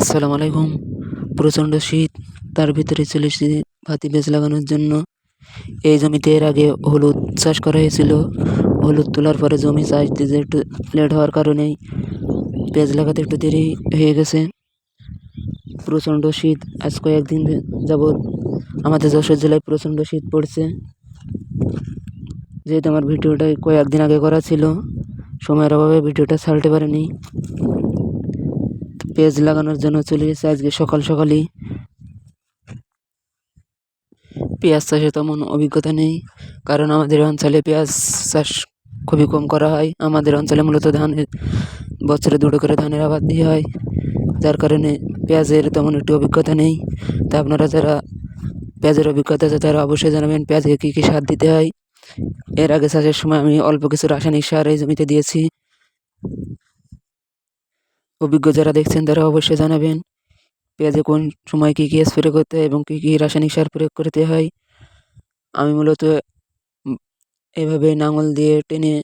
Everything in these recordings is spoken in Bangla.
আসসালামু আলাইকুম। প্রচণ্ড শীত, তার ভিতরে চলে এসেছি ভাতি বীজ লাগানোর জন্য। এই জমিতে এর আগে হলুদ চাষ করা হয়েছিল। হলুদ তোলার পরে জমি চাষ দিতে একটু লেট হওয়ার কারণেই পেঁয়াজ লাগাতে একটু দেরি হয়ে গেছে। প্রচণ্ড শীত, আজ কয়েকদিন যাবৎ আমাদের যশোর জেলায় প্রচণ্ড শীত পড়ছে। যেহেতু আমার ভিডিওটা কয়েকদিন আগে করা ছিল, সময়ের অভাবে ভিডিওটা ছাড়তে পারিনি। পেঁয়াজ লাগানোর জন্য চলে এসেছে আজকে সকাল সকালই। পেঁয়াজ চাষে তেমন অভিজ্ঞতা নেই, কারণ আমাদের অঞ্চলে পেঁয়াজ চাষ খুবই কম করা হয়। আমাদের অঞ্চলে মূলত ধানের বছরে দুটো করে ধানের আবাদ দিয়ে হয়। যার কারণে পেঁয়াজের তেমন একটু অভিজ্ঞতা নেই। তা আপনারা যারা পেঁয়াজের অভিজ্ঞতা আছে, তারা অবশ্যই জানাবেন পেঁয়াজে কী কী সার দিতে হয়। এর আগে চাষের সময় আমি অল্প কিছু রাসায়নিক সার এই জমিতে দিয়েছি। অভিজ্ঞ যারা দেখছেন, তারা অবশ্যই জানাবেন পেঁয়াজে কোন সময় কী কী স্প্রে করতে হয় এবং কী কী রাসায়নিক সার প্রয়োগ করতে হয়। আমি মূলত এভাবে লাঙল দিয়ে টেনে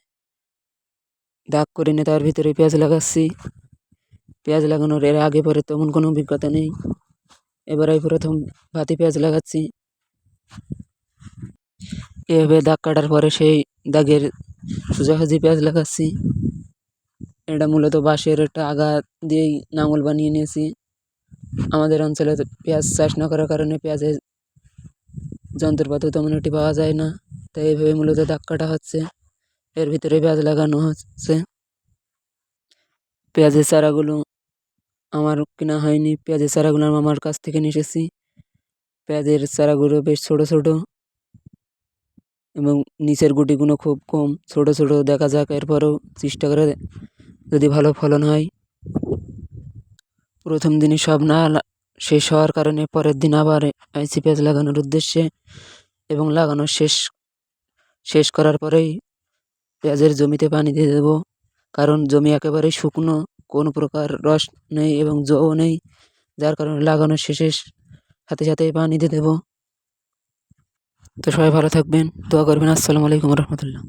দাগ করে নিয়ে তার ভিতরে পেঁয়াজ লাগাচ্ছি। পেঁয়াজ লাগানোর এর আগে পরে তেমন কোনো অভিজ্ঞতা নেই। এবার আমি প্রথম ভাতে পেঁয়াজ লাগাচ্ছি। এভাবে দাগ কাটার পরে সেই দাগের সোজাসুজি পেঁয়াজ লাগাচ্ছি। এটা মূলত বাঁশের একটা আগা দিয়েই লাঙল বানিয়ে নিয়েছি। আমাদের অঞ্চলে পেঁয়াজ চাষ না করার কারণে পেঁয়াজের যন্ত্রপাতি তেমন একটি পাওয়া যায় না, তাই এইভাবে মূলত দাগ কাটা হচ্ছে। এর ভিতরে পেঁয়াজ লাগানো হচ্ছে। পেঁয়াজের চারাগুলো আমার কেনা হয়নি। পেঁয়াজের চারাগুলো আমি আমার কাছ থেকে নিয়ে এসেছি। পেঁয়াজের চারাগুলো বেশ ছোটো ছোটো এবং নিচের গুটিগুলো খুব কম। ছোটো ছোটো দেখা যাক, এরপরেও চেষ্টা করে যদি ভালো ফলন হয়। প্রথম দিনই সব না শেষ হওয়ার কারণে পরের দিন আবার আইসি পেঁয়াজ লাগানোর উদ্দেশ্যে এবং লাগানো শেষ শেষ করার পরেই পেঁয়াজের জমিতে পানি দিয়ে দেবো। কারণ জমি একেবারেই শুকনো, কোনো প্রকার রস নেই এবং জলও নেই। যার কারণে লাগানোর শেষে সাথে সাথেই পানি দিয়ে দেবো। তো সবাই ভালো থাকবেন, দোয়া করবেন। আসসালামু আলাইকুম রহমতুল্লাহ।